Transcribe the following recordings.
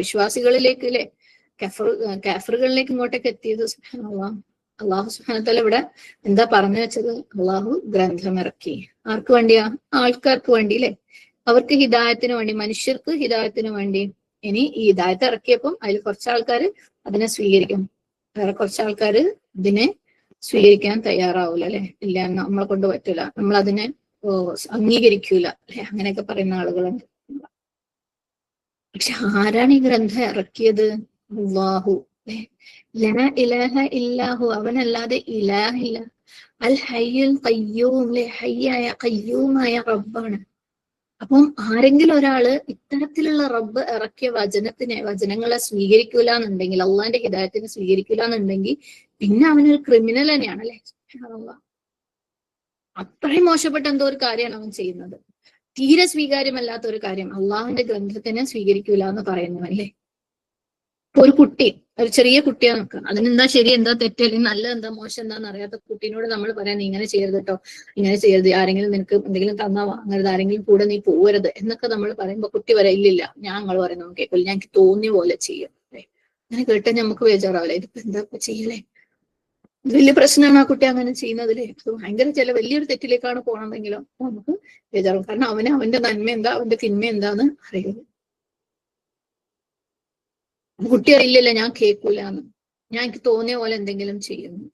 വിശ്വാസികളിലേക്ക് അല്ലെ കഫർ കാഫറുകളിലേക്ക് ഇങ്ങോട്ടേക്ക് എത്തിയത് അള്ളാഹു സുഹാനത്തല ഇവിടെ എന്താ പറഞ്ഞു വെച്ചത്? അള്ളാഹു ഗ്രന്ഥം ഇറക്കി ആർക്ക് വേണ്ടിയാ? ആൾക്കാർക്ക് വേണ്ടി അല്ലെ അവർക്ക് ഹിദായത്തിന് വേണ്ടി മനുഷ്യർക്ക് ഹിദായത്തിന് വേണ്ടി. ഇനി ഈ ഹിദായത്ത് ഇറക്കിയപ്പം അതിൽ കുറച്ച് അതിനെ സ്വീകരിക്കും. വേറെ കുറച്ച് ഇതിനെ സ്വീകരിക്കാൻ തയ്യാറാവൂല അല്ലെ? ഇല്ല നമ്മളെ കൊണ്ട് പറ്റൂല. നമ്മൾ അതിനെ അംഗീകരിക്കൂല അല്ലെ? അങ്ങനെയൊക്കെ പറയുന്ന ആളുകളുണ്ട്. പക്ഷെ ആരാണ് ഈ ഗ്രന്ഥം ഇറക്കിയത്? അള്ളാഹു ലാ ഇലാഹ ഇല്ലാഹു. അവനല്ലാതെ ഇലാഹില്ല അൽ ഹയ്യുൽ അല്ലെ ഹയ്യായ ഖയ്യൂമായ റബ്ബാണ്. അപ്പം ആരെങ്കിലും ഒരാൾ ഇത്തരത്തിലുള്ള റബ്ബ് ഇറക്കിയ വചനത്തിനെ വചനങ്ങളെ സ്വീകരിക്കൂല എന്നുണ്ടെങ്കിൽ അള്ളാന്റെ ഹിദായത്തിനെ സ്വീകരിക്കൂല എന്നുണ്ടെങ്കിൽ പിന്നെ അവനൊരു ക്രിമിനൽ തന്നെയാണ് അല്ലെ? അത്രയും മോശപ്പെട്ട എന്തോ ഒരു കാര്യമാണ് അവൻ ചെയ്യുന്നത്. തീരെ സ്വീകാര്യമല്ലാത്ത ഒരു കാര്യം. അള്ളാഹുവിന്റെ ഗ്രന്ഥത്തിനെ സ്വീകരിക്കൂല എന്ന് പറയുന്നു അല്ലേ? ഇപ്പൊ ഒരു കുട്ടി ഒരു ചെറിയ കുട്ടിയെ നോക്കുക അതിനെന്താ ശരി എന്താ തെറ്റ് അല്ലെങ്കിൽ നല്ല എന്താ മോശം എന്താന്ന് അറിയാത്ത കുട്ടീനോട് നമ്മൾ പറയാൻ ഇങ്ങനെ ചെയ്യരുത് കേട്ടോ ഇങ്ങനെ ചെയ്യരുത്. ആരെങ്കിലും നിനക്ക് എന്തെങ്കിലും തന്നാ വാങ്ങരുത്. ആരെങ്കിലും കൂടെ നീ പോകരുത് എന്നൊക്കെ നമ്മൾ പറയുമ്പോ കുട്ടി വരെ ഇല്ലില്ല ഞാൻ നിങ്ങൾ പറയുന്നത് കേൾക്കില്ല ഞാൻ തോന്നിയ പോലെ ചെയ്യും. അങ്ങനെ കേട്ടാൽ നമുക്ക് ബേജാറാവില്ല ഇതിപ്പോ എന്താ ചെയ്യലേ? വലിയ പ്രശ്നമാണ് ആ കുട്ടി അങ്ങനെ ചെയ്യുന്നതിൽ ഭയങ്കര ചില വലിയൊരു തെറ്റിലേക്കാണ് പോകണമെങ്കിലും നമുക്ക് ബേജാറും കാരണം അവന് അവന്റെ നന്മ എന്താ അവന്റെ തിന്മ എന്താന്ന് അറിയില്ല. കുട്ടി അറിയില്ലല്ലോ ഞാൻ കേൾക്കൂല എന്ന് ഞാൻ എനിക്ക് തോന്നിയ പോലെ എന്തെങ്കിലും ചെയ്യുന്നു.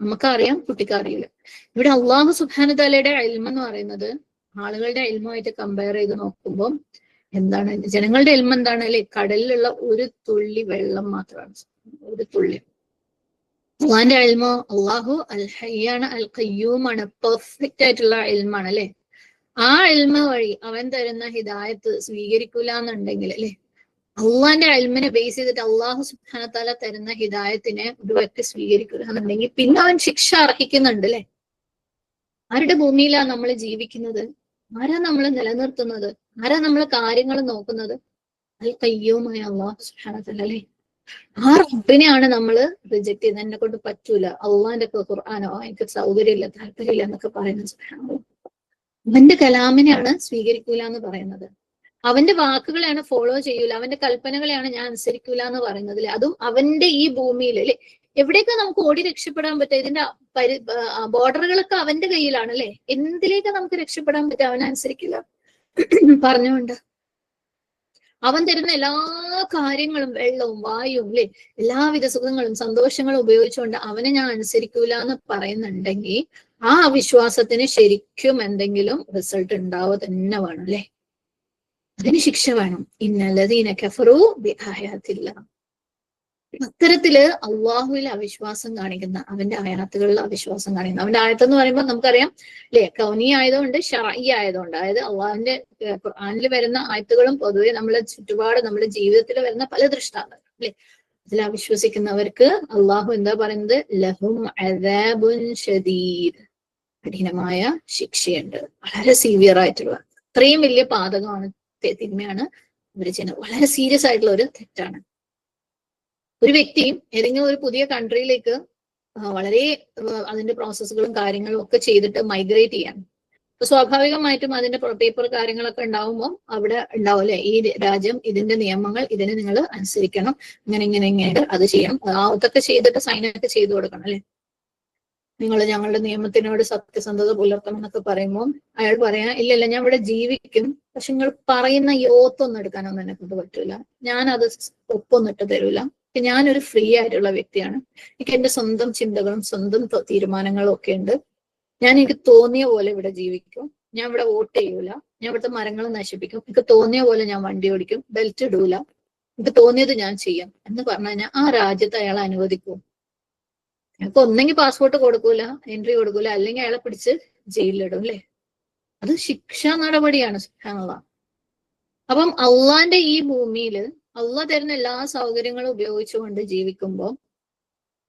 നമുക്കറിയാം കുട്ടിക്ക് അറിയില്ല. ഇവിടെ അള്ളാഹു സുബാനുദാലയുടെ അൽമെന്ന് പറയുന്നത് ആളുകളുടെ അയൽമുമായിട്ട് കമ്പയർ ചെയ്ത് നോക്കുമ്പോൾ എന്താണ്? ജനങ്ങളുടെ എൽമ എന്താണ് അല്ലെ കടലിലുള്ള ഒരു തുള്ളി വെള്ളം മാത്രമാണ്. ഒരു തുള്ളി. അള്ളാന്റെ അൽമോ അള്ളാഹു അൽ ഹയ്യാണ് അൽ കയ്യൂമാണ് പെർഫെക്റ്റ് ആയിട്ടുള്ള അൽമാണ് അല്ലെ? ആ അൽമ വഴി അവൻ തരുന്ന ഹിദായത്ത് സ്വീകരിക്കൂല എന്നുണ്ടെങ്കിൽ അല്ലെ? അള്ളാന്റെ അൽമിനെ ബേസ് ചെയ്തിട്ട് അള്ളാഹു സുബാനത്താല തരുന്ന ഹിദായത്തിനെ ഒരു വ്യക്തി സ്വീകരിക്കുക എന്നുണ്ടെങ്കിൽ പിന്നെ അവൻ ശിക്ഷ അർഹിക്കുന്നുണ്ട് അല്ലെ? ആരുടെ ഭൂമിയിലാണ് നമ്മൾ ജീവിക്കുന്നത്? ആരാ നമ്മൾ നിലനിർത്തുന്നത്? ആരാ നമ്മൾ കാര്യങ്ങൾ നോക്കുന്നത്? അൽ കയ്യവുമായ അള്ളാഹു സുബാനത്തല്ല അല്ലെ? ആ റബ്ബിനെയാണ് നമ്മൾ റിജക്ട് ചെയ്ത് എന്നെ കൊണ്ട് പറ്റൂല. അള്ളാന്റെ ഒക്കെ ഖുർആാനോ എനിക്ക് സൗകര്യമില്ല താല്പര്യമില്ല എന്നൊക്കെ സുബ്ഹാനല്ലാഹ്. അവന്റെ കലാമിനെയാണ് സ്വീകരിക്കൂല എന്ന് പറയുന്നത്. അവന്റെ വാക്കുകളെയാണ് ഫോളോ ചെയ്യൂല. അവന്റെ കൽപ്പനകളെയാണ് ഞാൻ അനുസരിക്കൂല എന്ന് പറയുന്നത് അതും അവന്റെ ഈ ഭൂമിയിൽ അല്ലെ എവിടെയൊക്കെ നമുക്ക് ഓടി രക്ഷപ്പെടാൻ പറ്റുക ഇതിന്റെ പരി ബോർഡറുകളൊക്കെ അവന്റെ കയ്യിലാണ് അല്ലെ എന്തിലേക്ക് നമുക്ക് രക്ഷപ്പെടാൻ പറ്റുക? അവൻ അനുസരിക്കില്ല. പറഞ്ഞുകൊണ്ട് അവൻ തരുന്ന എല്ലാ കാര്യങ്ങളും വെള്ളവും വായുവും അല്ലെ? എല്ലാവിധ സുഖങ്ങളും സന്തോഷങ്ങളും ഉപയോഗിച്ചുകൊണ്ട് അവനെ ഞാൻ അനുസരിക്കൂല എന്ന് പറയുന്നുണ്ടെങ്കിൽ ആ വിശ്വാസത്തിന് ശരിക്കും എന്തെങ്കിലും റിസൾട്ട് ഉണ്ടാവുക തന്നെ വേണം അല്ലെ? അതിന് ശിക്ഷ വേണം. ഇന്നല്ലതീന കഫറു ബിആയാത്തില്ല. അത്തരത്തിൽ അള്ളാഹുവിൽ അവിശ്വാസം കാണിക്കുന്ന അവന്റെ ആയാത്തുകളിൽ അവിശ്വാസം കാണിക്കുന്ന അവന്റെ ആയത്ത് എന്ന് പറയുമ്പോൾ നമുക്കറിയാം അല്ലെ കൗനി ആയതുകൊണ്ട് ഷറൈ ആയതുകൊണ്ട് അതായത് അള്ളാഹുവിന്റെ ഖുർആനിൽ വരുന്ന ആയത്തുകളും പൊതുവെ നമ്മളെ ചുറ്റുപാട് നമ്മുടെ ജീവിതത്തിൽ വരുന്ന പല ദൃഷ്ടാന്തങ്ങൾ അല്ലെ അതിൽ അവിശ്വസിക്കുന്നവർക്ക് അള്ളാഹു എന്താ പറയുന്നത്? ലഹും ഷദീദ്. കഠിനമായ ശിക്ഷയുണ്ട്. വളരെ സീവിയർ ആയിട്ടുള്ള അത്രയും വലിയ പാതകമാണ് തിന്മയാണ് ഇവർ ചെയ്യുന്നത്. വളരെ സീരിയസ് ആയിട്ടുള്ള ഒരു തെറ്റാണ്. ഒരു വ്യക്തിയും ഏതെങ്കിലും ഒരു പുതിയ കൺട്രിയിലേക്ക് വളരെ അതിന്റെ പ്രോസസ്സുകളും കാര്യങ്ങളും ഒക്കെ ചെയ്തിട്ട് മൈഗ്രേറ്റ് ചെയ്യാൻ. അപ്പൊ സ്വാഭാവികമായിട്ടും അതിന്റെ പേപ്പർ കാര്യങ്ങളൊക്കെ ഉണ്ടാവുമ്പോൾ അവിടെ ഉണ്ടാവില്ലേ ഈ രാജ്യം ഇതിന്റെ നിയമങ്ങൾ ഇതിനെ നിങ്ങൾ അനുസരിക്കണം. ഇങ്ങനെ ഇങ്ങനെ ഇങ്ങനെ അത് ചെയ്യണം. ആ അതൊക്കെ ചെയ്തിട്ട് സൈനൊക്കെ ചെയ്തു കൊടുക്കണം അല്ലെ? നിങ്ങൾ ഞങ്ങളുടെ നിയമത്തിനോട് സത്യസന്ധത പുലർത്തണം എന്നൊക്കെ പറയുമ്പോൾ അയാൾ പറയാ ഇല്ല ഇല്ല ഞാൻ ഇവിടെ ജീവിക്കും. പക്ഷെ നിങ്ങൾ പറയുന്ന യോത്തൊന്നും എടുക്കാനൊന്നും എന്നെ കൊണ്ട് പറ്റൂല. ഞാൻ അത് ഒപ്പൊന്നിട്ട് തരൂല. ഞാനൊരു ഫ്രീ ആയിട്ടുള്ള വ്യക്തിയാണ്. എനിക്ക് എന്റെ സ്വന്തം ചിന്തകളും സ്വന്തം തീരുമാനങ്ങളും ഒക്കെ ഉണ്ട്. ഞാൻ എനിക്ക് തോന്നിയ പോലെ ഇവിടെ ജീവിക്കും. ഞാൻ ഇവിടെ വോട്ട് ചെയ്യൂല. ഞാൻ ഇവിടുത്തെ മരങ്ങൾ നശിപ്പിക്കും. എനിക്ക് തോന്നിയ പോലെ ഞാൻ വണ്ടി ഓടിക്കും. ബെൽറ്റ് ഇടൂല. എനിക്ക് തോന്നിയത് ഞാൻ ചെയ്യാം എന്ന് പറഞ്ഞു കഴിഞ്ഞാൽ ആ രാജ്യത്ത് അയാൾ അനുവദിക്കും. അയാൾക്ക് ഒന്നെങ്കിൽ പാസ്പോർട്ട് കൊടുക്കൂല എൻട്രി കൊടുക്കൂല അല്ലെങ്കിൽ അയാളെ പിടിച്ച് ജയിലിലിടും അല്ലേ? അത് ശിക്ഷാ നടപടിയാണ് സുബ്ഹാനല്ലാഹ് അപ്പം അള്ളാന്റെ ഈ ഭൂമിയിൽ അള്ളാഹ് തരുന്ന എല്ലാ സൗകര്യങ്ങളും ഉപയോഗിച്ചുകൊണ്ട് ജീവിക്കുമ്പോൾ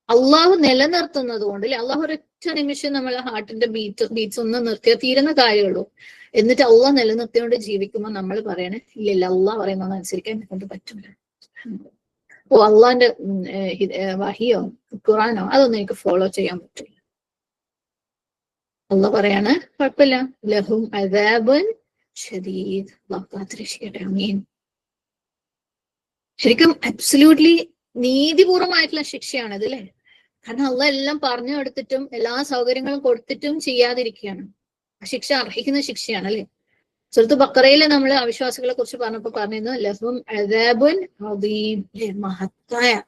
അള്ളാഹു നിലനിർത്തുന്നത് കൊണ്ട് അല്ലെ അള്ളാഹു ഒരൊറ്റ നിമിഷം നമ്മളെ ഹാർട്ടിന്റെ ബീറ്റ് ബീറ്റ്സ് ഒന്ന് നിർത്തിയാൽ തീരുന്ന കാര്യമുള്ളൂ. എന്നിട്ട് അള്ളാഹ് നിലനിർത്തിയോണ്ട് ജീവിക്കുമ്പോൾ നമ്മൾ പറയണേ ഇല്ല ഇല്ല അള്ളാഹ് പറയുന്നത് അനുസരിക്കാൻ കൊണ്ട് പറ്റില്ല ഓ അള്ളാന്റെ വഹിയോ ഖുറാനോ അതൊന്നും എനിക്ക് ഫോളോ ചെയ്യാൻ പറ്റില്ല അള്ളാഹ് പറയാണ് കുഴപ്പമില്ല. ലഹും അദാബുൻ ഷദീദ്. അള്ളാഹ് കാത്തിരക്ഷിക്കട്ടെ. അമീൻ. ശരിക്കും അബ്സല്യൂട്ട്ലി നീതിപൂർവമായിട്ടുള്ള ശിക്ഷയാണ് ഇത് അല്ലേ? കാരണം അള്ള എല്ലാം പറഞ്ഞു കൊടുത്തിട്ടും എല്ലാ സൗകര്യങ്ങളും കൊടുത്തിട്ടും ചെയ്യാതിരിക്കുകയാണ്. ആ ശിക്ഷ അർഹിക്കുന്ന ശിക്ഷയാണ് അല്ലെ? സുഹൃത്ത് ബക്കറയിലെ നമ്മൾ അവിശ്വാസികളെ കുറിച്ച് പറഞ്ഞപ്പോ പറഞ്ഞിരുന്നു ലഹും അദാബുൻ? മഹത്തായ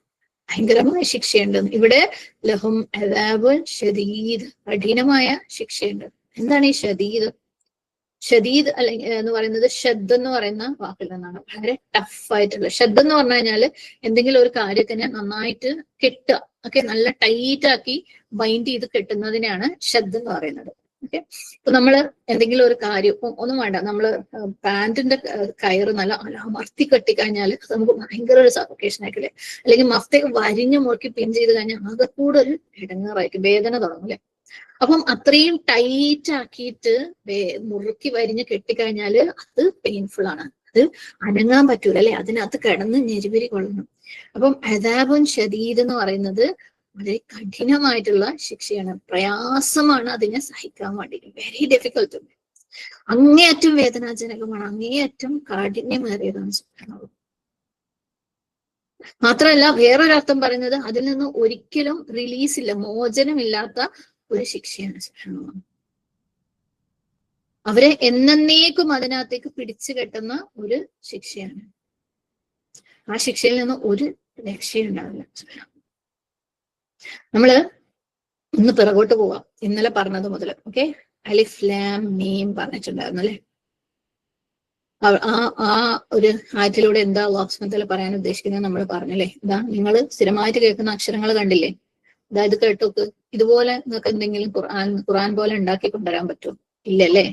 ഭയങ്കരമായ ശിക്ഷയുണ്ട്. ഇവിടെ ലഹും അദാബുൻ ഷദീദ് കഠിനമായ ശിക്ഷയുണ്ട്. എന്താണ് ഈ ഷദീദ്? ഷദീദ് അല്ലെങ്കിൽ എന്ന് പറയുന്നത് ഷദ് എന്ന് പറയുന്ന വാക്കിൽ നിന്നാണ്. വളരെ ടഫ് ആയിട്ടുള്ള ഷദ് എന്ന് പറഞ്ഞു കഴിഞ്ഞാൽ എന്തെങ്കിലും ഒരു കാര്യത്തിനെ നന്നായിട്ട് കെട്ടുക. ഒക്കെ നല്ല ടൈറ്റ് ആക്കി ബൈൻഡ് ചെയ്ത് കെട്ടുന്നതിനെയാണ് ഷദ് എന്ന് പറയുന്നത്. ഓക്കെ? ഇപ്പൊ നമ്മൾ എന്തെങ്കിലും ഒരു കാര്യം ഒന്നും വേണ്ട. നമ്മൾ പാന്റിന്റെ കയറ് നല്ല മർത്തി കെട്ടി കഴിഞ്ഞാൽ നമുക്ക് ഭയങ്കര ഒരു സഫോക്കേഷൻ ആയിക്കില്ലേ? അല്ലെങ്കിൽ മഫ്തയൊക്കെ വരിഞ്ഞു മുറുക്കി പിൻ ചെയ്ത് കഴിഞ്ഞാൽ ആകെ കൂടെ ഒരു ഇടങ്ങാറായിരിക്കും. വേദന തുടങ്ങും അല്ലെ? അപ്പം അത്രയും ടൈറ്റ് ആക്കിയിട്ട് മുറുക്കി വരിഞ്ഞ് കെട്ടിക്കഴിഞ്ഞാൽ അത് പെയിൻഫുൾ ആണ്. അത് അനങ്ങാൻ പറ്റൂല അല്ലെ? അതിനകത്ത് കിടന്ന് ഞെരുവിരി കൊള്ളണം. അപ്പം അതാപം ശരീരം എന്ന് പറയുന്നത് വളരെ കഠിനമായിട്ടുള്ള ശിക്ഷയാണ്. പ്രയാസമാണ് അതിനെ സഹിക്കാൻ വേണ്ടിയിട്ട്. വെരി ഡിഫിക്കൽട്ട് അങ്ങേയറ്റം വേദനാജനകമാണ്. അങ്ങേയറ്റം കാഠിന്യമേറിയതാണ് സുബ്ഹാനല്ലാഹ്. മാത്രമല്ല വേറൊരർത്ഥം പറയുന്നത് അതിൽ നിന്ന് ഒരിക്കലും റിലീസ് ഇല്ല. മോചനമില്ലാത്ത ഒരു ശിക്ഷയാണ് സുബ്ഹാനല്ലാഹ്. അവരെ എന്നേക്കും അതിനകത്തേക്ക് പിടിച്ചു കെട്ടുന്ന ഒരു ശിക്ഷയാണ്. ആ ശിക്ഷയിൽ നിന്ന് ഒരു രക്ഷയുണ്ടാവില്ല. നമ്മൾ ഒന്ന് പിറകോട്ട് പോവാം. ഇന്നലെ പറഞ്ഞത് മുതൽ ഓക്കെ അലിഫ് ലാം മീം പറഞ്ഞിട്ടുണ്ടായിരുന്നു അല്ലെ? ആ ആ ഒരു ആറ്റിലൂടെ എന്താ ലോക്സ്മത്തിൽ പറയാൻ ഉദ്ദേശിക്കുന്നത് നമ്മൾ പറഞ്ഞല്ലേ ഇതാ നിങ്ങൾ സ്ഥിരമായിട്ട് കേൾക്കുന്ന അക്ഷരങ്ങൾ കണ്ടില്ലേ? ഇതാ ഇത് കേട്ടോക്ക്. ഇതുപോലെ നിങ്ങൾക്ക് എന്തെങ്കിലും ഖുർആൻ ഖുർആൻ പോലെ ഉണ്ടാക്കി കൊണ്ടുവരാൻ പറ്റുമോ? ഇല്ലല്ലേ?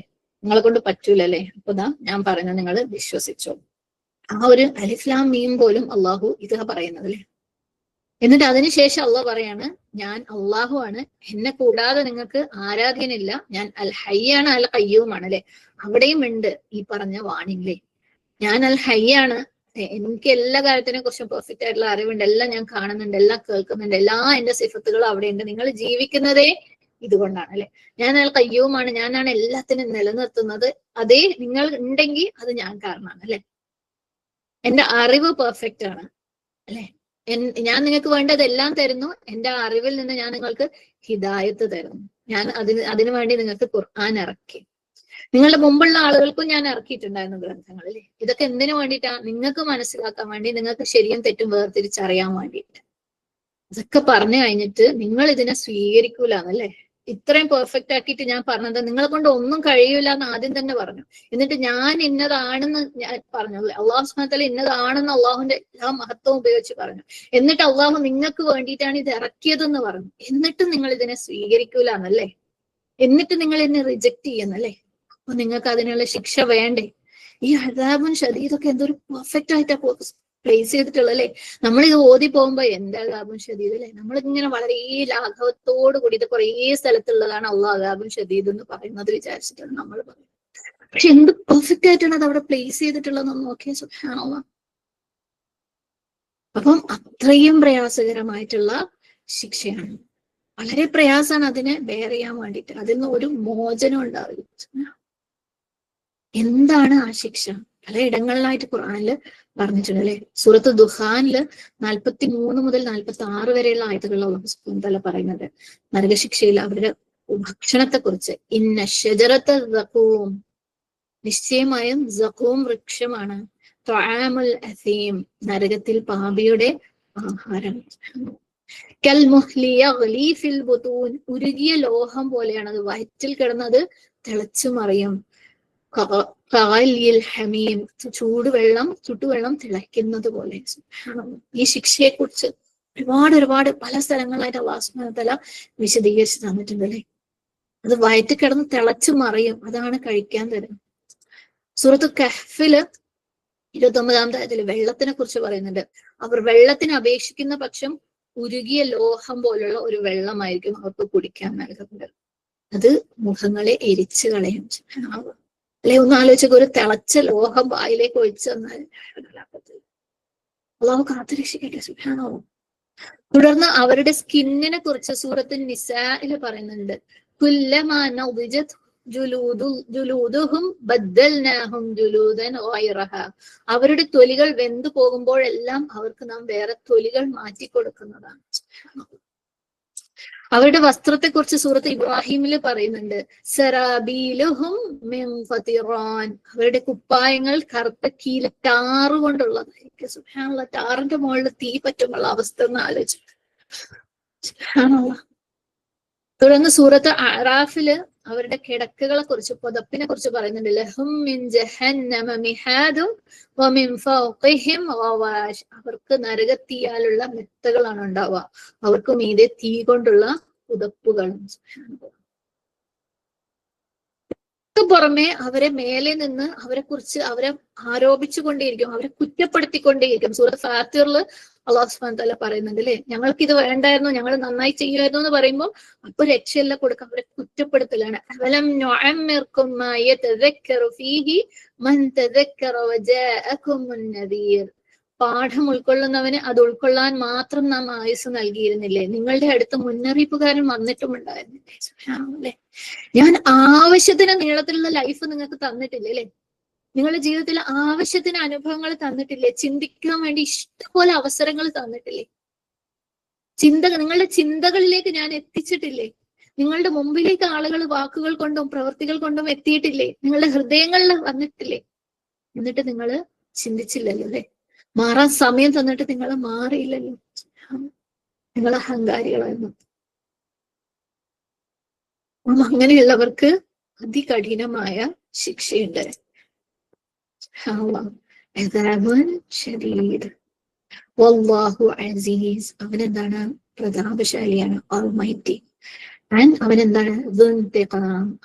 നിങ്ങളെ കൊണ്ട് പറ്റൂലല്ലേ? അപ്പൊ ഇതാ ഞാൻ പറഞ്ഞ നിങ്ങൾ വിശ്വസിച്ചോ. ആ ഒരു അലിസ്ലാം മീം പോലും അള്ളാഹു ഇത് പറയുന്നത് അല്ലേ? എന്നിട്ട് അതിനുശേഷം അള്ളാഹ് പറയാണ് ഞാൻ അള്ളാഹു ആണ്. എന്നെ കൂടാതെ നിങ്ങൾക്ക് ആരാധ്യനില്ല ഞാൻ അൽ ഹയ്യാണ് അൽ കയ്യവുമാണ് അല്ലെ? അവിടെയും ഉണ്ട് ഈ പറഞ്ഞ വാണിംഗ് ഞാൻ അൽ ഹയ്യാണ് എനിക്ക് എല്ലാ കാര്യത്തിനെ കുറിച്ചും പെർഫെക്റ്റ് ആയിട്ടുള്ള അറിവുണ്ട്. എല്ലാം ഞാൻ കാണുന്നുണ്ട്. എല്ലാം കേൾക്കുന്നുണ്ട്. എല്ലാ എന്റെ സിഫത്തുകളും അവിടെയുണ്ട്. നിങ്ങൾ ജീവിക്കുന്നതേ ഇതുകൊണ്ടാണ് അല്ലെ? ഞാൻ അയാൾ കയ്യവുമാണ് ഞാനാണ് എല്ലാത്തിനും നിലനിർത്തുന്നത്. അതേ നിങ്ങൾ ഉണ്ടെങ്കിൽ അത് ഞാൻ കാരണമാണ് അല്ലെ? എന്റെ അറിവ് പെർഫെക്റ്റ് ആണ് അല്ലെ? ഞാൻ നിങ്ങൾക്ക് വേണ്ടതെല്ലാം തരുന്നു. എന്റെ അറിവിൽ നിന്ന് ഞാൻ നിങ്ങൾക്ക് ഹിദായത്ത് തരുന്നു. ഞാൻ അതിന് അതിനു വേണ്ടി നിങ്ങൾക്ക് ഖുർആൻ ഇറക്കി. നിങ്ങളുടെ മുമ്പുള്ള ആളുകൾക്കും ഞാൻ ഇറക്കിയിട്ടുണ്ടായിരുന്നു ഗ്രന്ഥങ്ങൾ അല്ലേ? ഇതൊക്കെ എന്തിനു വേണ്ടിയിട്ടാ? നിങ്ങൾക്ക് മനസ്സിലാക്കാൻ വേണ്ടി നിങ്ങൾക്ക് ശരിയും തെറ്റും വേർതിരിച്ചറിയാൻ വേണ്ടിയിട്ട്. ഇതൊക്കെ പറഞ്ഞു കഴിഞ്ഞിട്ട് നിങ്ങൾ ഇതിനെ സ്വീകരിക്കൂലെന്നല്ലേ? ഇത്രയും പെർഫെക്റ്റ് ആക്കിയിട്ട് ഞാൻ പറഞ്ഞത് നിങ്ങളെ കൊണ്ട് ഒന്നും കഴിയൂല എന്ന് ആദ്യം തന്നെ പറഞ്ഞു. എന്നിട്ട് ഞാൻ ഇന്നതാണെന്ന് ഞാൻ പറഞ്ഞു. അള്ളാഹു സ്മത്തല ഇന്നതാണെന്ന് അള്ളാഹുവിന്റെ എല്ലാ മഹത്വം ഉപയോഗിച്ച് പറഞ്ഞു. എന്നിട്ട് അള്ളാഹു നിങ്ങൾക്ക് വേണ്ടിയിട്ടാണ് ഇത് ഇറക്കിയതെന്ന് പറഞ്ഞു. എന്നിട്ട് നിങ്ങൾ ഇതിനെ സ്വീകരിക്കൂല എന്നല്ലേ എന്നിട്ട് നിങ്ങൾ ഇതിനെ റിജക്ട് ചെയ്യുന്നല്ലേ? അപ്പൊ നിങ്ങൾക്ക് അതിനുള്ള ശിക്ഷ വേണ്ടേ? ഈ അതാബും ഷദീദൊക്കെ എന്തൊരു പെർഫെക്റ്റ് ആയിട്ടാ പ്ലേസ് ചെയ്തിട്ടുള്ളത് അല്ലേ നമ്മൾ ഇത് ഓതി പോകുമ്പോ എന്താ അതാബും ഷദീദ് അല്ലേ? നമ്മളിങ്ങനെ വളരെ ലാഘവത്തോട് കൂടി ഇത് കുറേ സ്ഥലത്തുള്ളതാണ് അള്ളാഹ് അതാബും ഷദീദ് എന്ന് പറയുന്നത് വിചാരിച്ചിട്ടാണ് നമ്മൾ പറയുന്നത്. പക്ഷെ എന്ത് പെർഫെക്റ്റ് ആയിട്ടാണ് അത് അവിടെ പ്ലേസ് ചെയ്തിട്ടുള്ളതെന്ന് നോക്കിയാൽ സുഖാണോ അപ്പം അത്രയും പ്രയാസകരമായിട്ടുള്ള ശിക്ഷയാണ്. വളരെ പ്രയാസമാണ് അതിനെ ബെയർ ചെയ്യാൻ വേണ്ടിയിട്ട്. അതിൽ നിന്ന് ഒരു മോചനം ഉണ്ടാവില്ല. എന്താണ് ആ ശിക്ഷ? പല പലയിടങ്ങളിലായിട്ട് ഖുർആനിൽ പറഞ്ഞിട്ടുണ്ട് അല്ലെ? സൂറത്ത് ദുഹാനിൽ നാൽപ്പത്തി മൂന്ന് മുതൽ നാൽപ്പത്തി ആറ് വരെയുള്ള ആയത്തുകളിലുള്ള പറയുന്നത്. നരകശിക്ഷയിൽ അവരുടെ ഭക്ഷണത്തെ കുറിച്ച് ഇന്ന ഷജറത്ത് സഖൂം. നിശ്ചയമായും സഖൂം വൃക്ഷമാണ്. അസീം. നരകത്തിൽ പാപിയുടെ ആഹാരം. കൽ ലോഹം പോലെയാണ് അത് വയറ്റിൽ കിടന്നത് തിളച്ചു മറിയും ക- കാലിൽ ഹമീം ചൂടുവെള്ളം ചുട്ടുവെള്ളം തിളയ്ക്കുന്നത് പോലെ. ഈ ശിക്ഷയെ കുറിച്ച് ഒരുപാട് ഒരുപാട് പല സ്ഥലങ്ങളായിട്ട് അള്ളാഹുസ്മതല വിശദീകരിച്ച് തന്നിട്ടുണ്ട് അല്ലെ? അത് വയറ്റ് കിടന്ന് തിളച്ചു മറിയും. അതാണ് കഴിക്കാൻ തരുന്നത്. സുഹൃത്ത് കഹ്ഫിൽ ഇരുപത്തി ഒമ്പതാമത്തെ ആയത്തിൽ വെള്ളത്തിനെ കുറിച്ച് പറയുന്നുണ്ട്. അവർ വെള്ളത്തിന് അപേക്ഷിക്കുന്ന പക്ഷം ഉരുകിയ ലോഹം പോലുള്ള ഒരു വെള്ളമായിരിക്കും അവർക്ക് കുടിക്കാൻ നൽകുന്നത്. അത് മുഖങ്ങളെ എരിച്ചു കളയും. അല്ലെ ഒന്നാലോചിച്ച ഒരു തിളച്ച ലോഹം വായിലേക്ക് ഒഴിച്ചു തന്നാൽ അള്ളാഹു കാത്തുരക്ഷിക്കട്ടെ സുഖാണോ തുടർന്ന് അവരുടെ സ്കിന്നിനെ കുറിച്ച് സൂറത്തിൽ നിസാൽ പറയുന്നുണ്ട്. അവരുടെ തൊലികൾ വെന്തു പോകുമ്പോഴെല്ലാം അവർക്ക് നാം വേറെ തൊലികൾ മാറ്റി കൊടുക്കുന്നതാണ് അവരുടെ വസ്ത്രത്തെ കുറിച്ച് സൂറത്ത് ഇബ്രാഹിമിൽ പറയുന്നുണ്ട്. സറാബീലുഹും അവരുടെ കുപ്പായങ്ങൾ കറുത്ത കീല ടാറ് കൊണ്ടുള്ളതായിരിക്കും. സുഹാനുള്ള ടാറിന്റെ മുകളിൽ തീ പറ്റുമുള്ള അവസ്ഥ എന്ന് ആലോചിച്ചു. തുടർന്ന് സൂറത്ത് അറാഫിൽ അവരുടെ കിടക്കുകളെ കുറിച്ച് പുതപ്പിനെ കുറിച്ച് പറയുന്നുണ്ട് ജഹന്നമ ഫൗഖിഹിം ഗവാഷ് അവർക്ക് നരകത്തീയാലുള്ള മെത്തകളാണ് ഉണ്ടാവുക. അവർക്ക് മീതെ തീ കൊണ്ടുള്ള പുതപ്പുകളും പുറമെ അവരെ മേലെ നിന്ന് അവരെ കുറിച്ച് അവരെ ആരോപിച്ചുകൊണ്ടേയിരിക്കും അവരെ കുറ്റപ്പെടുത്തിക്കൊണ്ടേയിരിക്കും സൂറത്ത് ഫാത്തിറിൽ അള്ളാഹു സുബാൻ തല പറയുന്നുണ്ട് അല്ലെ? ഞങ്ങൾക്ക് ഇത് വേണ്ടായിരുന്നു ഞങ്ങൾ നന്നായി ചെയ്യുമായിരുന്നു എന്ന് പറയുമ്പോൾ അപ്പൊ രക്ഷയല്ല കൊടുക്കുക അവരെ കുറ്റപ്പെടുത്തലാണ്. അവലം പാഠം ഉൾക്കൊള്ളുന്നവന് അത് ഉൾക്കൊള്ളാൻ മാത്രം നാം ആയുസ് നൽകിയിരുന്നില്ലേ? നിങ്ങളുടെ അടുത്ത് മുന്നറിയിപ്പുകാരൻ വന്നിട്ടുമുണ്ടായിരുന്നില്ലേ? സുബ്ഹാനല്ലാഹ്. ഞാൻ ആവശ്യത്തിന് നീളത്തിലുള്ള ലൈഫ് നിങ്ങൾക്ക് തന്നിട്ടില്ലേ അല്ലെ? നിങ്ങളുടെ ജീവിതത്തിൽ ആവശ്യത്തിന് അനുഭവങ്ങൾ തന്നിട്ടില്ലേ? ചിന്തിക്കാൻ വേണ്ടി ഇഷ്ടപോലെ അവസരങ്ങൾ തന്നിട്ടില്ലേ? ചിന്ത നിങ്ങളുടെ ചിന്തകളിലേക്ക് ഞാൻ എത്തിച്ചിട്ടില്ലേ? നിങ്ങളുടെ മുമ്പിലേക്ക് ആളുകൾ വാക്കുകൾ കൊണ്ടും പ്രവൃത്തികൾ കൊണ്ടും എത്തിയിട്ടില്ലേ? നിങ്ങളുടെ ഹൃദയങ്ങളിൽ വന്നിട്ടില്ലേ? എന്നിട്ട് നിങ്ങൾ ചിന്തിച്ചില്ലല്ലോ അല്ലെ? മാറാൻ സമയം തന്നിട്ട് നിങ്ങൾ മാറിയില്ലല്ലോ. നിങ്ങൾ അഹങ്കാരികളായിരുന്നു. അങ്ങനെയുള്ളവർക്ക് അതികഠിനമായ ശിക്ഷയുണ്ട്. അവൻ എന്താണ് പ്രതാപശാലിയാണ് ഓൾമൈറ്റി ആൻഡ് അവൻ എന്താണ്.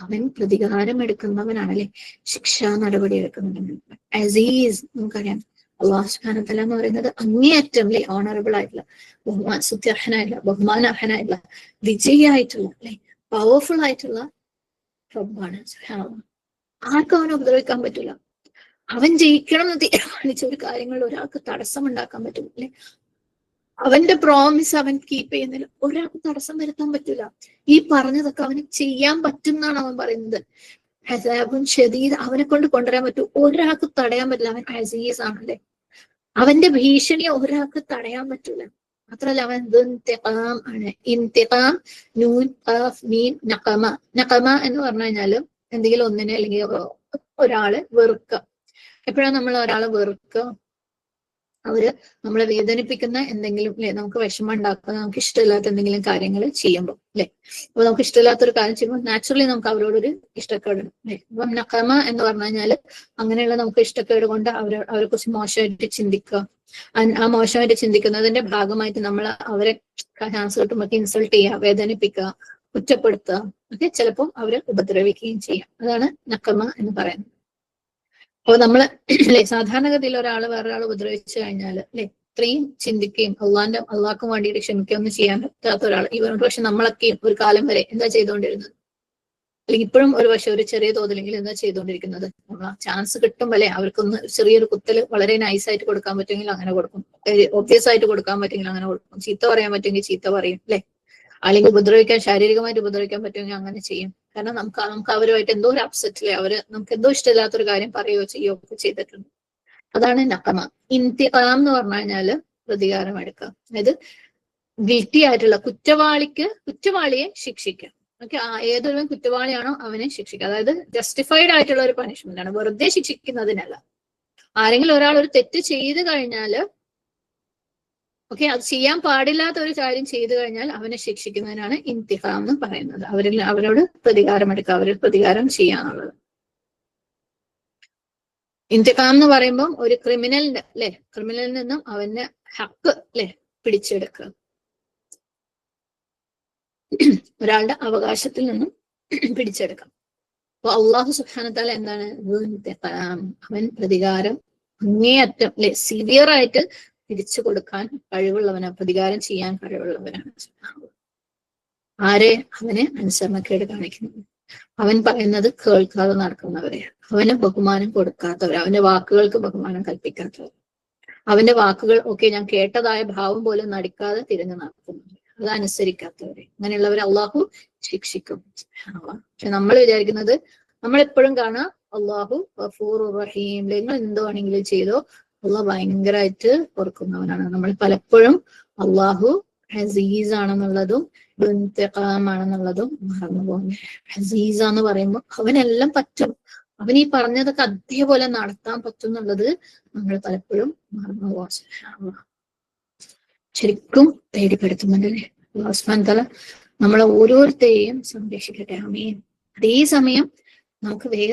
അവൻ പ്രതികാരം എടുക്കുന്നവനാണ് അല്ലെ ശിക്ഷാ നടപടി എടുക്കുന്നവനാണ് അസീസ് നമുക്കറിയാം. അള്ളാഹു സുബ്ഹാനഹു വതആല എന്ന് പറയുന്നത് അങ്ങേയറ്റം അല്ലെ ഓണറബിൾ ആയിട്ടുള്ള ബഹുമാൻ സുത്യർഹനായിട്ടുള്ള ബഹുമാനാർഹനായിട്ടുള്ള വിജയായിട്ടുള്ള അല്ലെ? പവർഫുൾ ആയിട്ടുള്ള റബ്ബാണ്. സുബ്ഹാനല്ലാഹ്. ആർക്കും അവനെ ഉപദ്രവിക്കാൻ പറ്റില്ല അവൻ ജയിക്കണം എന്ന് തീരുമാനിച്ച ഒരു കാര്യങ്ങളിൽ ഒരാൾക്ക് തടസ്സം ഉണ്ടാക്കാൻ പറ്റും അല്ലെ? അവന്റെ പ്രോമിസ് അവൻ കീപ്പ് ചെയ്യുന്നതിൽ ഒരാൾക്ക് തടസ്സം വരുത്താൻ പറ്റില്ല ഈ പറഞ്ഞതൊക്കെ അവന് ചെയ്യാൻ പറ്റും എന്നാണ് അവൻ പറയുന്നത്. ഹസാബുൻ ഷദീദ് അവനെ കൊണ്ട് കൊണ്ടുവരാൻ പറ്റും. ഒരാൾക്ക് തടയാൻ പറ്റില്ല. അവൻ അസീസ് ആണല്ലേ അവന്റെ ഭീഷണി ഒരാൾക്ക് തടയാൻ പറ്റൂല മാത്രല്ല അവൻ ദുൻതിഖാം ആണ്. ഇന്തിഖാം നൂൻ ഖാഫ് മീൻ നഖമ. നഖമ എന്ന് പറഞ്ഞു കഴിഞ്ഞാൽ എന്തെങ്കിലും ഒന്നിനെ അല്ലെങ്കിൽ ഒരാളെ വെറുക്കുക. എപ്പോഴാണ് നമ്മൾ ഒരാളെ വെറുക്കുക? അവർ നമ്മളെ വേദനിപ്പിക്കുന്ന എന്തെങ്കിലും അല്ലെ നമുക്ക് വിഷമം ഉണ്ടാക്കുന്ന നമുക്ക് ഇഷ്ടമില്ലാത്ത എന്തെങ്കിലും കാര്യങ്ങൾ ചെയ്യുമ്പോൾ അല്ലെ അപ്പൊ നമുക്ക് ഇഷ്ടമില്ലാത്ത ഒരു കാര്യം ചെയ്യുമ്പോൾ നാച്ചുറലി നമുക്ക് അവരോടൊരു ഇഷ്ടക്കേട് അല്ലെ അപ്പം നക്കമ എന്ന് പറഞ്ഞു കഴിഞ്ഞാൽ അങ്ങനെയുള്ള നമുക്ക് ഇഷ്ടക്കേട് കൊണ്ട് അവരെ അവരെ കുറിച്ച് മോശമായിട്ട് ചിന്തിക്കുക. ആ മോശമായിട്ട് ചിന്തിക്കുന്നതിന്റെ ഭാഗമായിട്ട് നമ്മൾ അവരെ ചാൻസ് കിട്ടുമ്പോൾ ഇൻസൾട്ട് ചെയ്യുക വേദനിപ്പിക്കുക കുറ്റപ്പെടുത്തുക ഒക്കെ ചിലപ്പോൾ അവരെ ഉപദ്രവിക്കുകയും ചെയ്യാം. അതാണ് നക്കമ എന്ന് പറയുന്നത്. അപ്പൊ നമ്മൾ അല്ലെ സാധാരണഗതിയിൽ ഒരാൾ വേറൊരാൾ ഉപദ്രവിച്ചു കഴിഞ്ഞാൽ അല്ലെ ഇത്രയും ചിന്തിക്കുകയും അള്ളാന്റെ അള്ളാഹ്ക്കും വേണ്ടിയിട്ട് ക്ഷമിക്കുകയൊന്നും ചെയ്യാൻ പറ്റാത്ത ഒരാൾ ഇവർ പക്ഷെ നമ്മളൊക്കെയും ഒരു കാലം വരെ എന്താ ചെയ്തുകൊണ്ടിരുന്നത് അല്ലെങ്കിൽ ഇപ്പോഴും ഒരു പക്ഷെ ഒരു ചെറിയ തോതിലെങ്കിലും എന്താ ചെയ്തുകൊണ്ടിരിക്കുന്നത് നമ്മൾ ചാൻസ് കിട്ടുമ്പോൾ അല്ലെ അവർക്കൊന്ന് ചെറിയൊരു കുത്തൽ വളരെ നൈസ് ആയിട്ട് കൊടുക്കാൻ പറ്റുമെങ്കിൽ അങ്ങനെ കൊടുക്കും. ഒബ്വിയസ് ആയിട്ട് കൊടുക്കാൻ പറ്റുമെങ്കിൽ അങ്ങനെ കൊടുക്കും. ചീത്ത പറയാൻ പറ്റുമെങ്കിൽ ചീത്ത പറയും അല്ലെ അല്ലെങ്കിൽ ഉപദ്രവിക്കാൻ ശാരീരികമായിട്ട് ഉപദ്രവിക്കാൻ പറ്റുമെങ്കിൽ അങ്ങനെ ചെയ്യും. കാരണം നമുക്ക് നമുക്ക് അവരുമായിട്ട് എന്തോ ഒരു അപ്സെറ്റിലെ അവർ നമുക്ക് എന്തോ ഇഷ്ടമില്ലാത്തൊരു കാര്യം പറയുകയോ ചെയ്യുകയോ ഒക്കെ ചെയ്തിട്ടുണ്ട്. അതാണ് നക്കമ ഇന്തിഖാം എന്ന് പറഞ്ഞു കഴിഞ്ഞാൽ പ്രതികാരം എടുക്കുക. അതായത് ഗിൽറ്റി ആയിട്ടുള്ള കുറ്റവാളിക്ക് കുറ്റവാളിയെ ശിക്ഷിക്കാം ഓക്കെ ഏതൊരു കുറ്റവാളിയാണോ അവനെ ശിക്ഷിക്കുക. അതായത് ജസ്റ്റിഫൈഡ് ആയിട്ടുള്ള ഒരു പണിഷ്മെന്റ് ആണ്. വെറുതെ ശിക്ഷിക്കുന്നതിനല്ല. ആരെങ്കിലും ഒരാൾ ഒരു തെറ്റ് ചെയ്തു കഴിഞ്ഞാൽ ഓക്കെ അത് ചെയ്യാൻ പാടില്ലാത്ത ഒരു കാര്യം ചെയ്തു കഴിഞ്ഞാൽ അവനെ ശിക്ഷിക്കുന്നതിനാണ് ഇന്തിഹ എന്ന് പറയുന്നത്. അവരിൽ അവരോട് പ്രതികാരം എടുക്കുക അവരിൽ പ്രതികാരം ചെയ്യാന്നുള്ളത്. ഇന്തിഹാം എന്ന് പറയുമ്പോൾ ഒരു ക്രിമിനലിന്റെ അല്ലെ ക്രിമിനലിൽ നിന്നും അവന്റെ ഹക്ക് അല്ലെ പിടിച്ചെടുക്കുക. ഒരാളുടെ അവകാശത്തിൽ നിന്നും പിടിച്ചെടുക്കാം. അപ്പൊ അള്ളാഹു സുഖാനത്താൽ എന്താണ്. അവൻ പ്രതികാരം അങ്ങേയറ്റം അല്ലെ സിവിയർ ആയിട്ട് തിരിച്ചു കൊടുക്കാൻ കഴിവുള്ളവനാണ് പ്രതികാരം ചെയ്യാൻ കഴിവുള്ളവനാണ് ആരെ? അവനെ അനുസരണക്കേട് കാണിക്കുന്നത് അവൻ പറയുന്നത് കേൾക്കാതെ നടക്കുന്നവരെ. അവന് ബഹുമാനം കൊടുക്കാത്തവർ അവന്റെ വാക്കുകൾക്ക് ബഹുമാനം കൽപ്പിക്കാത്തവർ അവന്റെ വാക്കുകൾ ഒക്കെ ഞാൻ കേട്ടതായ ഭാവം പോലും നടിക്കാതെ തിരിഞ്ഞു നടക്കുന്നവർ അത് അനുസരിക്കാത്തവരെ. അങ്ങനെയുള്ളവരെ അള്ളാഹു ശിക്ഷിക്കും. പക്ഷെ നമ്മൾ വിചാരിക്കുന്നത് നമ്മൾ എപ്പോഴും കാണാം അള്ളാഹു ഗഫൂർ റഹീം. നിങ്ങൾ എന്തോ ആണെങ്കിലും ചെയ്തോ അള്ളാഹ് ഭയങ്കരമായിട്ട് ഓർക്കുന്നവനാണ് നമ്മൾ പലപ്പോഴും അള്ളാഹു ഹസീസ് ആണെന്നുള്ളതും ആണെന്നുള്ളതും മറന്നു പോകുന്നു ഹസീസ എന്ന് പറയുമ്പോൾ അവനെല്ലാം പറ്റും. അവൻ ഈ പറഞ്ഞതൊക്കെ അതേപോലെ നടത്താൻ പറ്റും എന്നുള്ളത് നമ്മൾ പലപ്പോഴും മറന്നു പോകാം ശരിക്കും പേടിപ്പെടുത്തുന്നുണ്ട് തല നമ്മളെ ഓരോരുത്തരെയും സംരക്ഷിക്കട്ടെ. അമീൻ അതേസമയം നമുക്ക് വേറെ